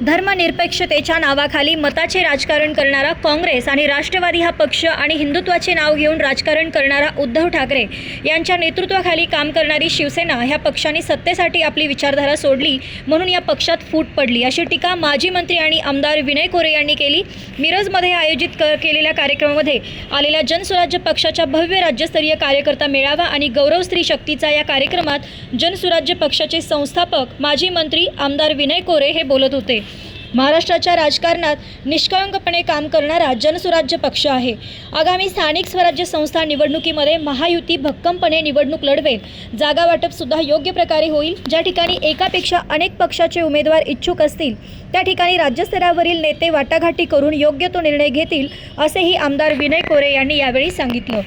धर्मनिरपेक्षतेच्या नावाखाली मताचे राजकारण करणारा काँग्रेस आणि राष्ट्रवादी हा पक्ष आणि हिंदुत्वाचे नाव घेऊन राजकारण करणारा उद्धव ठाकरे यांच्या नेतृत्वाखाली काम करणारी शिवसेना ह्या पक्षाने सत्तेसाठी आपली विचारधारा सोडली म्हणून या पक्षात फूट पडली. अशी टीका माजी मंत्री आणि आमदार विनय कोरे यांनी केली. मिरजमध्ये आयोजित क केलेल्या कार्यक्रमामध्ये आलेल्या जनसुराज्य पक्षाच्या भव्य राज्यस्तरीय कार्यकर्ता मेळावा आणि गौरव स्त्री शक्तीचा या कार्यक्रमात जनसुराज्य पक्षाचे संस्थापक माजी मंत्री आमदार विनय कोरे हे बोलत होते. महाराष्ट्राच्या राजकारणात निष्कळंकपणे काम करणारा जनसुराज्य पक्ष आहे. आगामी स्थानिक स्वराज्य संस्था निवडणुकीमध्ये महायुती भक्कमपणे निवडणूक लढवेल. जागा वाटप सुद्धा योग्य प्रकारे होईल. ज्या ठिकाणी एकापेक्षा अनेक पक्षाचे उमेदवार इच्छुक असतील त्या ठिकाणी राज्यस्तरावरील नेते वाटाघाटी करून योग्य तो निर्णय घेतील असेही आमदार विनय कोरे यांनी यावेळी सांगितलं.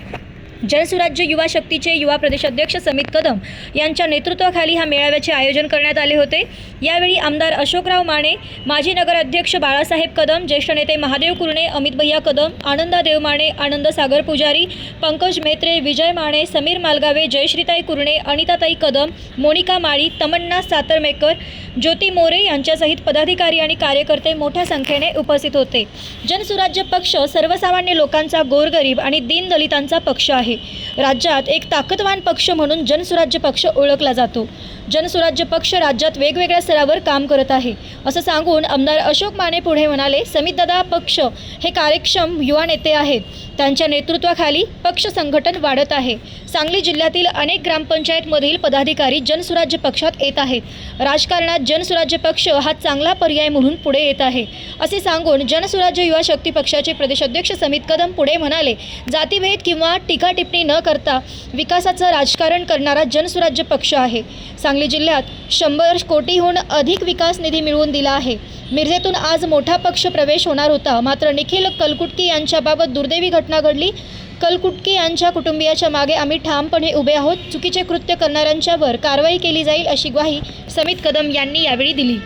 जनसुराज्य युवा शक्तीचे युवा प्रदेशाध्यक्ष समित कदम यांच्या नेतृत्वाखाली ह्या मेळाव्याचे आयोजन करण्यात आले होते. यावेळी आमदार अशोकराव माने माजी नगराध्यक्ष बाळासाहेब कदम ज्येष्ठ नेते महादेव कुरणे अमित भैया कदम आनंदा देवमाने आनंद सागर पुजारी पंकज मेत्रे विजय माने समीर मालगावे जयश्रीताई कुरणे अनिताताई कदम मोनिका माळी तमन्ना सातरमेकर ज्योती मोरे यांच्यासहित पदाधिकारी आणि कार्यकर्ते मोठ्या संख्येने उपस्थित होते. जनसुराज्य पक्ष सर्वसामान्य लोकांचा गोरगरीब आणि दीनदलितांचा पक्ष आहे. राज्यात एक ताकदवान पक्ष म्हणून जनसुराज्य पक्ष ओळखला जातो. जनसुराज्य पक्ष राज्यात वेगवेगळ्या स्तरावर काम करत आहे. असं सांगून आमदार अशोक माने पुढे म्हणाले समितदादा पक्ष हे कार्यक्षम युवा नेते आहेत. त्यांच्या नेतृत्वाखाली पक्ष संघटन वाढत आहे. सांगली जिल्ह्यातील अनेक ग्रामपंचायतमधील पदाधिकारी जनसुराज्य पक्षात येत आहेत. राजकारणात जनसुराज्य पक्ष हा चांगला पर्याय म्हणून पुढे येत आहे. असे सांगून जनसुराज्य युवा शक्ती पक्षाचे प्रदेशाध्यक्ष समित कदम पुढे म्हणाले जातीभेद किंवा टीका टिप्पणी न करता विकासाचं राजकारण करणारा जनसुराज्य पक्ष आहे. सांगली जिल्ह्यात शंभर कोटीहून अधिक विकास निधी मिळवून दिला आहे. मिरजेतून आज मोठा पक्ष प्रवेश होणार होता. मात्र निखिल कलकुटकी यांच्याबाबत दुर्दैवी घटना घडली. कलकुटकी यांच्या कुटुंबियाच्या मागे आम्ही ठामपणे उभे आहोत. चुकीचे कृत्य करणाऱ्यांच्यावर कारवाई केली जाईल अशी ग्वाही समित कदम यांनी यावेळी दिली.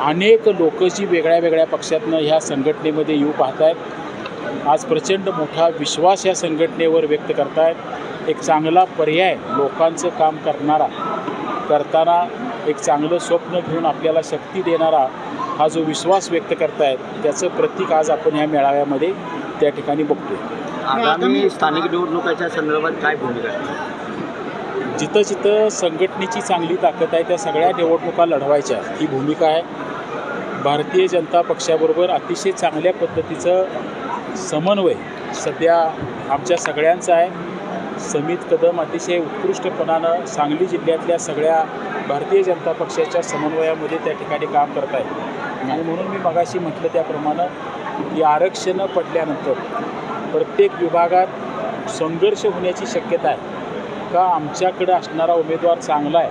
अनेक लोक जी वेगळ्या वेगळ्या पक्षातनं ह्या संघटनेमध्ये येऊ पाहत आहेत आज प्रचंड मोठा विश्वास या संघटनेवर व्यक्त करतायत. एक चांगला पर्याय लोकांचं काम करणारा. करताना एक चांगलं स्वप्न घेऊन आपल्याला शक्ती देणारा हा जो विश्वास व्यक्त करतायत त्याचं प्रतीक आज आपण ह्या मेळाव्यामध्ये त्या ठिकाणी बघतो आगामी स्थानिक निवडणुकाच्या संदर्भात काय भूमिका? जिथं जिथं संघटनेची चांगली ताकद आहे त्या सगळ्या निवडणुका लढवायच्या ही भूमिका आहे. भारतीय जनता पक्षाबरोबर अतिशय चांगल्या पद्धतीचं समन्वय सध्या आमच्या सगळ्यांचा आहे. समित कदम अतिशय उत्कृष्टपणानं सांगली जिल्ह्यातल्या सगळ्या भारतीय जनता पक्षाच्या समन्वयामध्ये त्या ठिकाणी काम करत आहे आणि म्हणून मी मगाशी म्हटलं त्याप्रमाणे की आरक्षणं पडल्यानंतर प्रत्येक विभागात संघर्ष होण्याची शक्यता आहे. का आमच्याकडे असणारा उमेदवार चांगला आहे?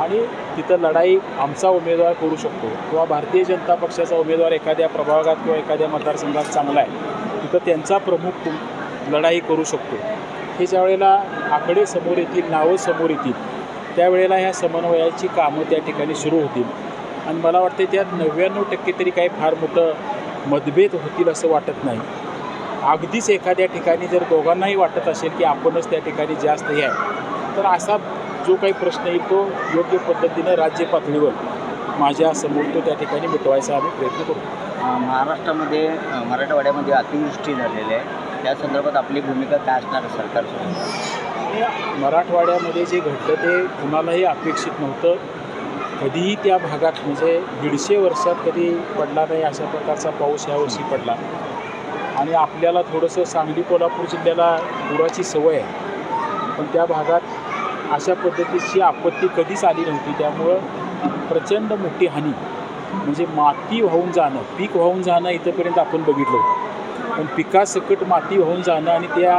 आणि तिथं लढाई आमचा उमेदवार करू शकतो. किंवा भारतीय जनता पक्षाचा उमेदवार एखाद्या प्रभागात किंवा एखाद्या मतदारसंघात चांगला आहे. तिथं त्यांचा प्रमुख लढाई करू शकतो. हे ज्या वेळेला आकडे समोर येतील नावं समोर येतील त्यावेळेला ह्या समन्वयाची कामं त्या ठिकाणी सुरू होतील. आणि मला वाटते त्यात नव्याण्णव टक्के तरी काही फार मोठं मतभेद होतील असं वाटत नाही. अगदीच एखाद्या ठिकाणी जर दोघांनाही वाटत असेल की आपणच त्या ठिकाणी जास्त हे आहे तर असा जो काही प्रश्न येईल तो योग्य पद्धतीनं राज्य पातळीवर माझ्यासमोर तो त्या ठिकाणी मिटवायचा आम्ही प्रयत्न करू. महाराष्ट्रामध्ये मराठवाड्यामध्ये अतिवृष्टी झालेली आहे. त्या संदर्भात आपली भूमिका काय असणार आहे मराठवाड्यामध्ये जे घडलं ते कुणालाही अपेक्षित नव्हतं. कधीही त्या भागात म्हणजे दीडशे वर्षात कधी पडला नाही अशा प्रकारचा पाऊस यावर्षी पडला. आणि आपल्याला थोडंसं सांगली कोल्हापूर जिल्ह्याला पुराची सवय आहे. पण त्या भागात अशा पद्धतीची आपत्ती कधीच आली नव्हती. त्यामुळं प्रचंड मोठी हानी म्हणजे माती वाहून जाणं पीक वाहून जाणं इथंपर्यंत आपण बघितलं होतं. पण पिकासकट माती होऊन जाणं आणि त्या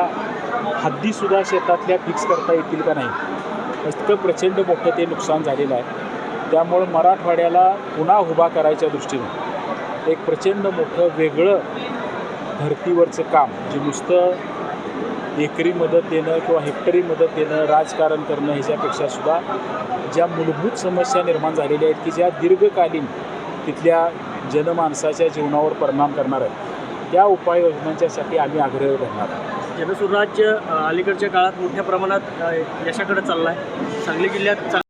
हद्दीसुद्धा शेतातल्या फिक्स करता येतील का नाही? इतकं प्रचंड मोठं ते नुकसान झालेलं आहे. त्यामुळं मराठवाड्याला पुन्हा उभा करायच्या दृष्टीनं एक प्रचंड मोठं वेगळं धर्तीवरचं काम जे नुसतं एकरी मदत देणं किंवा हेक्टरी मदत देणं राजकारण करणं ह्याच्यापेक्षा सुद्धा ज्या मूलभूत समस्या निर्माण झालेल्या आहेत की ज्या दीर्घकालीन तिथल्या जनमानसाच्या जीवनावर परिणाम करणार आहेत. त्या उपाययोजनांच्यासाठी आम्ही आग्रह करणार आहोत. जनसुराज्य अलीकडच्या काळात मोठ्या प्रमाणात यशाकडे चालला आहे सांगली जिल्ह्यात